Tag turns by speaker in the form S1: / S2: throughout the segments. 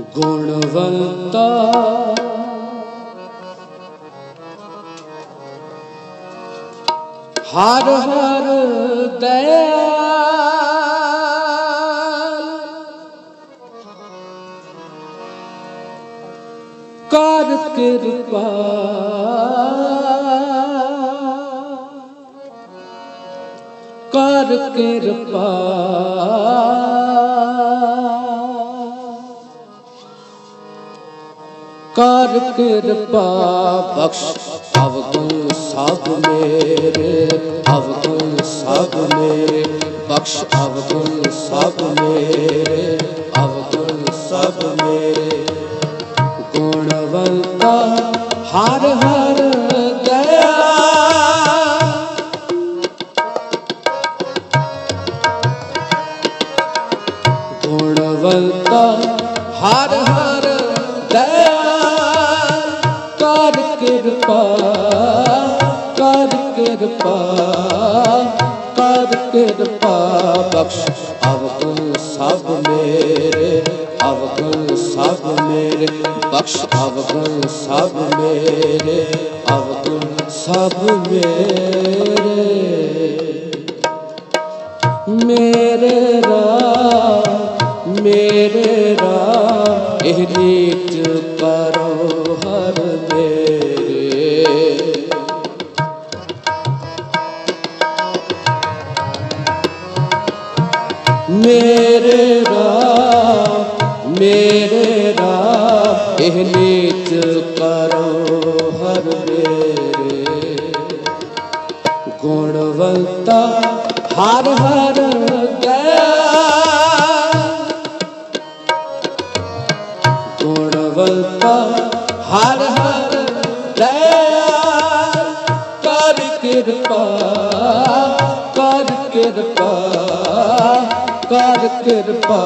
S1: ਗੁਣਵੰਤਾ ਹਰ ਹਰ ਦਇਆਲ ਕਰ ਕਿਰਪਾ। ਕਰ ਕਿਰਪਾ। ਕਰ ਕਿਰਪਾ ਬਖਸ਼ ਅਵਗੁਣ ਸਭ ਮੇਰੇ ਅਵਗੁਣ ਸਭ ਮੇਰੇ, ਬਖਸ਼ ਅਵਗੁਣ ਸਭ ਮੇਰੇ ਅਵਗੁਣ ਸਭ ਮੇਰੇ। ਗੁਣਵੰਤਾ ਹਰ ਹਰ ਦਇਆ। ਗੁਣਵੰਤਾ ਹਰ ਹਰ ਕਿਰਪਾ ਕਰ ਕਿਰਪਾ ਕਰ ਕਿਰਪਾ। ਬਖਸ਼ ਅਵਗੁਣ ਸਭ ਮੇਰੇ ਅਵਗੁਣ ਸਭ ਮੇਰੇ। ਬਖਸ਼ ਅਵਗੁਣ ਸਭ ਮੇਰੇ ਅਵਗੁਣ ਸਭ ਮੇਰੇ। ਮੇਰੇ ਰਾਹ ਮੇਰੇ ਰਾਹ ਇਹ ਨੀਤ ਕਰੋ ਹਰ ਰਾਹ ਕਰੋ ਹਰ ਮੇਰੇ ਗੁਣਵੰਤਾ ਹਰ ਹਰ ਦਇਆ ਗੁਣਵੰਤਾ ਹਰ ਹਰ ਦਇਆ ਕਰ ਕਿਰਪਾ ਕਰ ਕਿਰਪਾ। ਕਰ ਕਿਰਪਾ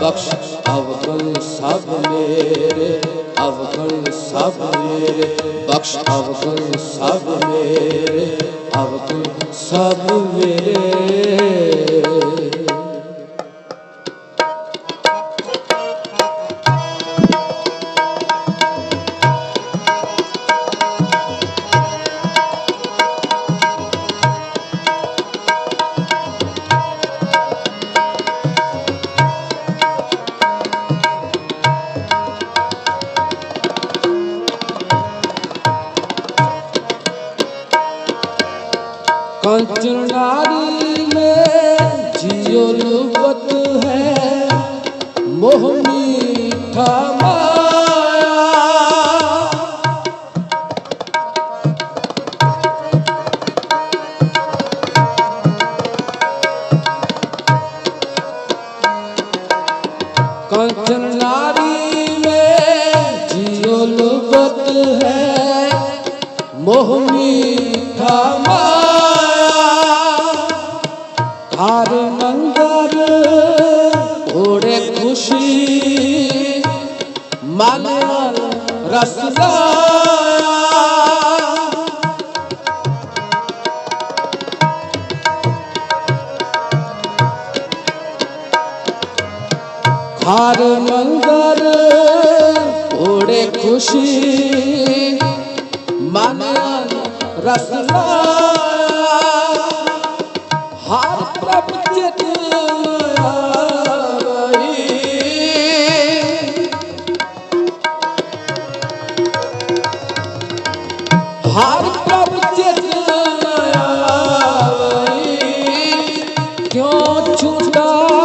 S1: ਬਖਸ਼, ਅਵਗੁਣ ਸਭ ਮੇਰੇ, ਅਵਗੁਣ ਸਭ ਮੇਰੇ, ਬਖਸ਼, ਅਵਗੁਣ ਸਭ ਮੇਰੇ, ਅਵਗੁਣ ਸਭ ਮੇਰੇ। ਹਰ ਮੰਦਰ ਓੜੇ ਖੁਸ਼ੀ, ਮਨ ਰਸ ਹਰ ਪ੍ਰਭ ਚਿਤ ਹਰ ਪ੍ਰਭ ਚਿਤ ਆਈ। ਕਿਉਂ ਛੁਟਾ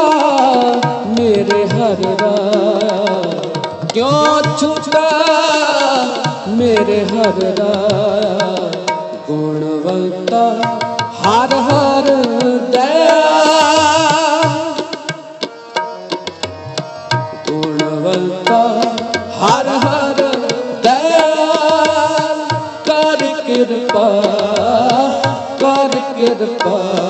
S1: ਮੇਰੇ ਹਰ ਕਿਉਂ ਛੁਟਾ ਮੇਰੇ ਹਰ ਰਾਇਆ ਗੁਣਵੰਤਾ ਹਰ ਹਰ ਦਇਆ। ਗੁਣਵੰਤਾ ਹਰ ਹਰ ਦਇਆ। ਕਰ ਕਿਰਪਾ ਕਰ ਕਿਰਪਾ।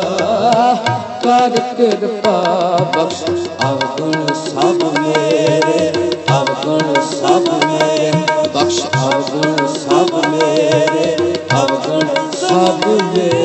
S1: ਕਰ ਕਿਰਪਾ ਬਖਸ਼। ਅਵਗੁਣ ਸਭ ਮੇਰੇ, ਅਵਗੁਣ ਸਭ ਮੇਰੇ। ਬਖਸ਼ ਅਵਗੁਣ ਸਭ ਮੇਰੇ, ਅਵਗੁਣ ਸਭ ਮੇਰੇ।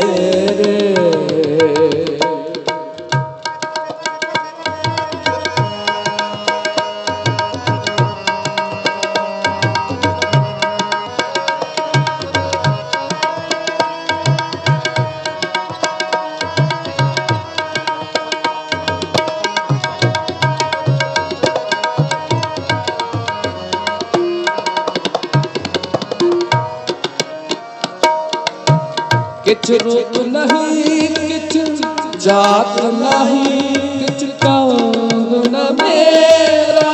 S1: ਕਿਛ ਰੂਪ ਨਹੀਂ, ਕਿਛ ਜਾਤ ਨਹੀਂ, ਕਿਛ ਕੌਣ ਨ ਮੇਰਾ।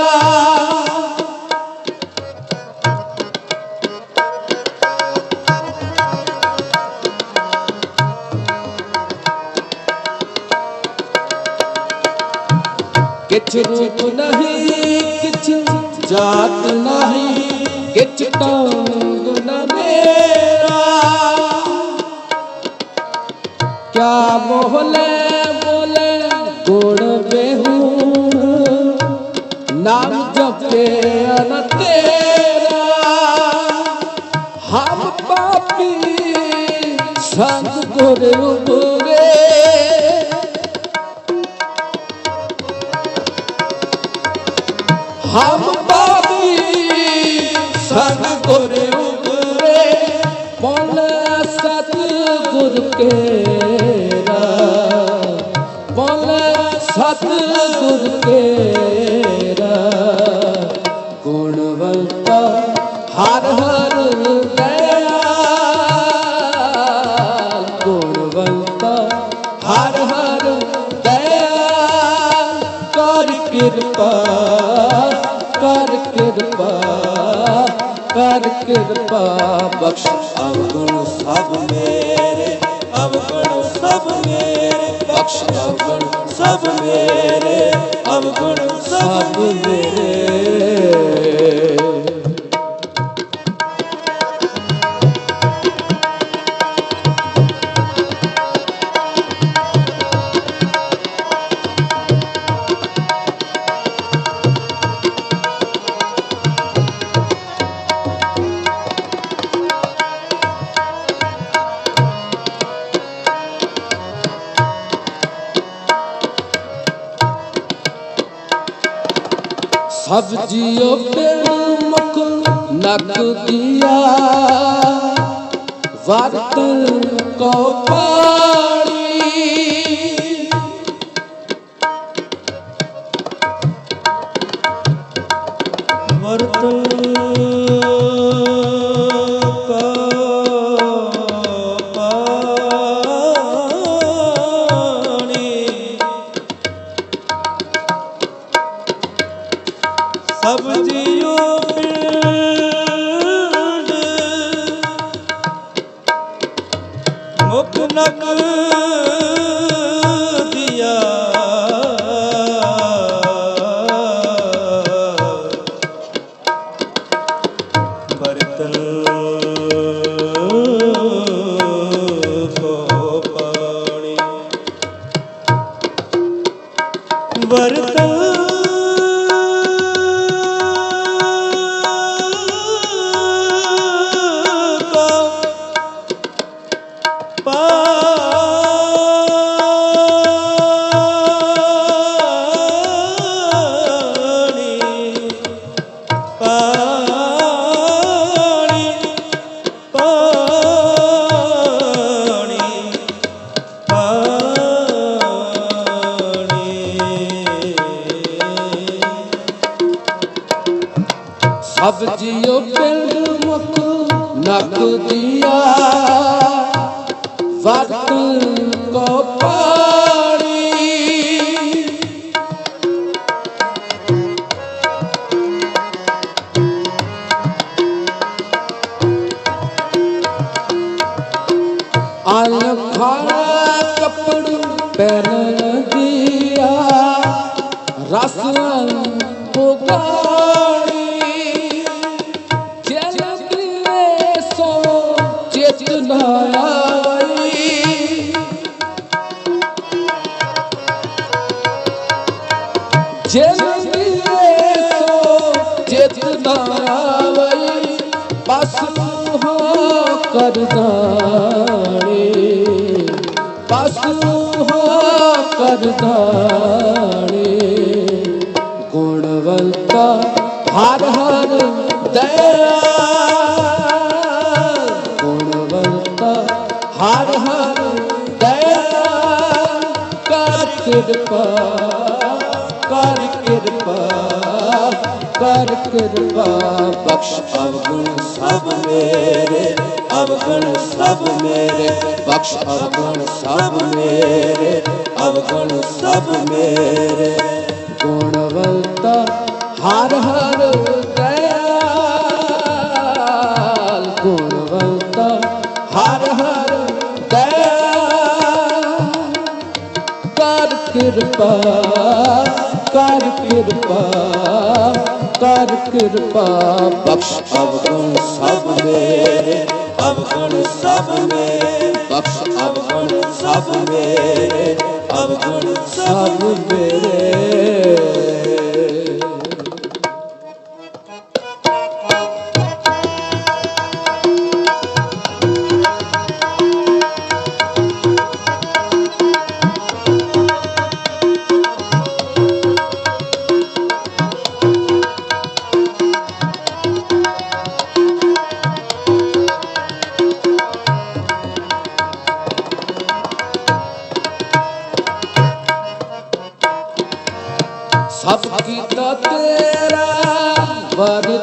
S1: ਕਿਛ ਰੂਪ ਨਹੀਂ, ਕਿਛ ਜਾਤ ਨਹੀਂ, ਕਿਛ ਕੌਣ क्या बोले बोले गुण बेहूण नाम जपे न तेरा हम पापी संग गुर उबरे हम पापी संग गुर उबरे बोल सत गुर केरा ਕਿਰਪਾ ਕਰ ਕਿਰਪਾ ਕਰ ਕਿਰਪਾ ਬਖਸ਼
S2: ਅਵਗੁਣ ਸਭ ਮੇਰੇ ਅਵਗੁਣ ਸਭ ਮੇਰੇ
S1: ਬਖਸ਼ ਅਵਗੁਣ
S2: ਸਭ ਮੇਰੇ ਅਵਗੁਣ ਸਭ
S1: ਮੇਰੇ। ਸਭ ਜੀਓ ਪਿੰਡ ਮੁਖ ਨਕ ਦੀਆ ਵਰਤਨ ਕੋ ਪਾਣੀ
S2: ਸਭ ਜੀਓ ਪਿੰਡ ਮੁਖ ਨਕ ਦੀਆ
S1: ਵਰਤਨ ਕੋ ਪਾਣੀ। ਅਨ ਖਾਣਾ ਕਪੜ ਪਹਿਨ ਦੀਆ ਰਸ ਪੁਗਾੜੀ ਕਰਦਾਣੀ ਗੁਣਵੰਤਾ ਹਰ ਹਰ ਦਇਆ ਗੁਣਵੰਤਾ ਹਰ ਹਰ ਦਇਆ ਕਰ ਕਿਰਪਾ ਕਰ ਕਿਰਪਾ ਕਰ ਬਖਸ਼ ਅਵਗੁਣ ਸਭ ਮੇਰੇ ਅਵਗੁਣ ਸਭ ਮੇਰੇ, ਬਖਸ਼ ਅਵਗੁਣ ਸਭ ਮੇਰੇ ਅਵਗੁਣ ਸਭ ਮੇਰੇ। ਗੁਣਵੰਤਾ ਹਰ ਹਰ ਦਇਆਲ। ਗੁਣਵੰਤਾ ਹਰ ਹਰ ਦਇਆਲ। ਕਰ ਕਿਰਪਾ ਕਰ ਕਿਰਪਾ ਕਰ ਕਿਰਪਾ ਬਖਸ਼ ਅਵਗੁਣ ਸਭ ਮੇਰੇ ਅਵਗੁਣ ਸਭ ਮੇਰੇ ਬਖਸ਼ ਅਵਗੁਣ ਸਭ ਮੇਰੇ ਅਵਗੁਣ ਸਭ ਮੇਰੇ। ਵਰਤਦਾ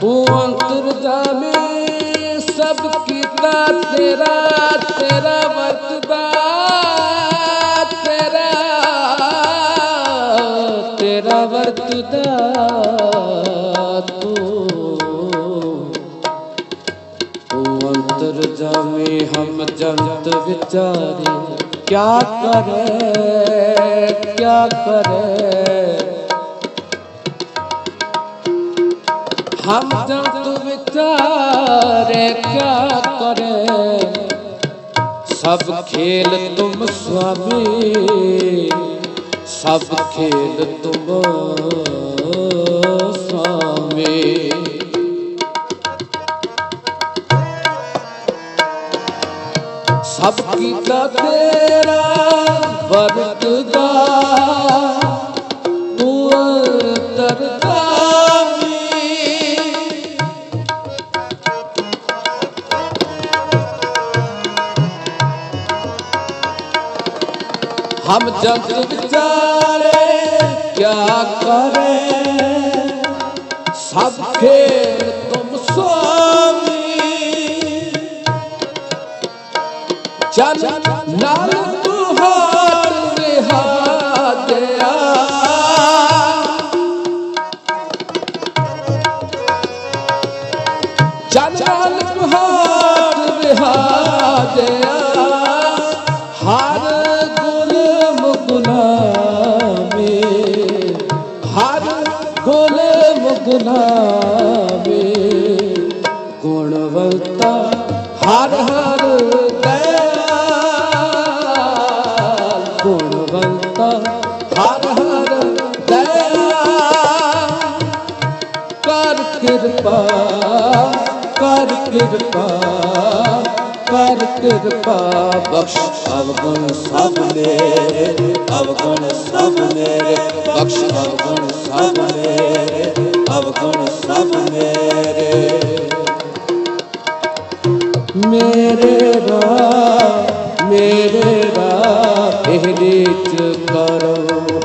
S1: ਤੂੰ ਅੰਤਰ ਜਾਮੀ ਸਭ ਕੀਤਾ ਤੇਰਾ ਤੇਰਾ ਵਰਤਦਾ, ਤੇਰਾ ਤੇਰਾ ਵਰਤਦਾ ਤੂੰ। ਤੂੰ ਅੰਤਰ ਜਾਮੀ ਹਮ ਜੰਤ ਵਿਚਾਰੇ, ਕਿਆ ਕਰੇ ਕਿਆ ਕਰੇ? हम जब विचारे क्या करे सब खेल तुम स्वामी सब खेल तुम स्वामी सब की तेरा वरतदा हम जब विचारे क्या करें सब खेल तुम स्वामी चल नाल जन जन बिहार बिहार ਮੁਗਨਾਮੇ ਗੁਣਵੰਤਾ ਹਰ ਹਰ ਦਇਆਲ। ਗੁਣਵੰਤਾ ਹਰ ਹਰ ਦਇਆਲ। ਕਰ ਕਿਰਪਾ ਕਰ ਕਿਰਪਾ ਕਰ ਕਿਰਪਾ। ਬਖਸ਼ ਅਵਗੁਣ ਸਭ ਮੇਰੇ ਅਵਗੁਣ ਸਭ ਮੇਰੇ ਬਖਸ਼ ਅਵਗੁਣ ਸਭ ਮੇਰੇ ਸਭ ਅਵਗੁਣ ਸਭ ਮੇਰੇ। ਮੇਰੇ ਰਾਹ ਮੇਰੇ ਰਾਹ ਇਹ ਚ ਕਰੋ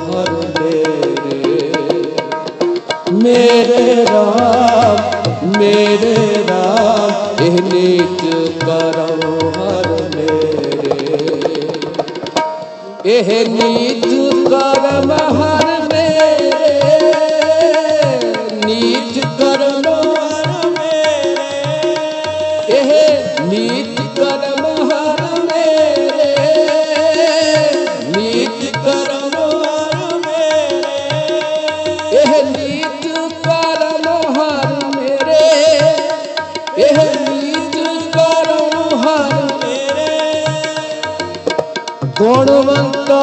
S1: ਹਰ ਮੇਰੇ ਮੇਰੇ ਰਾਮ ਮੇਰੇ ਰਾਮ ਇਹ ਚ ਕਰੋ ਹਰ ਮੇਰੇ ਇਹ ਨੀਚ ਕਰਮ ਹਰ ਗੁਣਵੰਤਾ,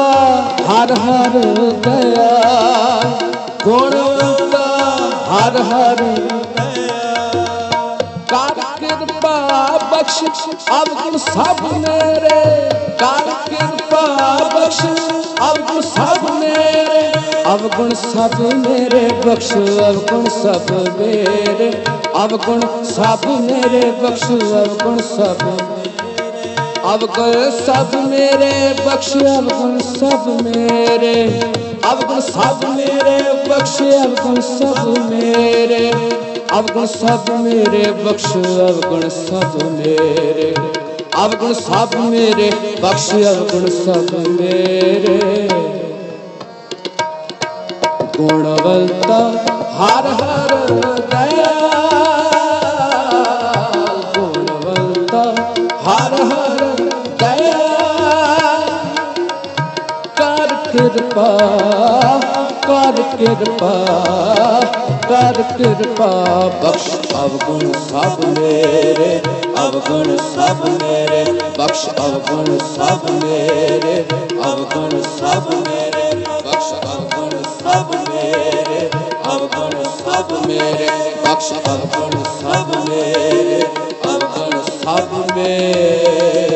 S1: ਹਰ ਹਰ ਦਇਆ। ਗੁਣਵੰਤਾ, ਹਰ ਹਰ
S2: ਦਇਆ।
S1: ਕਰ ਕਿਰਪਾ ਬਖਸ਼ ਅਵਗੁਣ ਸਭ ਮੇਰੇ। ਕਰ ਕਿਰਪਾ ਬਖਸ਼ ਅਵਗੁਣ ਸਭ ਮੇਰੇ। ਅਵਗੁਣ ਸਭ ਮੇਰੇ ਬਖਸ਼, ਅਵਗੁਣ ਸਭ ਮੇਰੇ। ਅਵਗੁਣ ਸਭ ਮੇਰੇ ਬਖਸ਼, ਅਵਗੁਣ ਸਭ ਅਵਗੁਣ ਸਭ ਮੇਰੇ ਬਖਸ਼ ਅਵਗੁਣ ਸਭ ਮੇਰੇ ਅਵਗੁਣ ਸਭ ਮੇਰੇ ਬਖਸ਼ ਅਵਗੁਣ ਸਭ ਮੇਰੇ ਅਵਗੁਣ ਸਭ ਮੇਰੇ ਬਖਸ਼ ਅਵਗੁਣ ਸਭ ਮੇਰੇ ਅਵਗੁਣ ਸਭ ਮੇਰੇ ਬਖਸ਼ ਅਵਗੁਣ ਸਭ ਮੇਰੇ ਗੁਣਵੰਤਾ ਹਰ ਹਰ ਦਇਆ ਕਿਰਪਾ ਕਰ ਕਿਰਪਾ ਕਰ ਕਿਰਪਾ। ਬਖਸ਼ ਅਵਗੁਣ ਸਭ ਮੇਰੇ, ਅਵਗੁਣ ਸਭ ਮੇਰੇ। ਬਖਸ਼ ਅਵਗੁਣ ਸਭ ਮੇਰੇ, ਅਵਗੁਣ ਸਭ ਮੇਰੇ। ਬਖਸ਼ ਅਵਗੁਣ ਸਭ ਮੇਰੇ, ਅਵਗੁਣ ਸਭ ਮੇਰੇ। ਬਖਸ਼ ਅਵਗੁਣ ਸਭ ਮੇਰੇ, ਅਵਗੁਣ ਸਭ ਮੇਰੇ।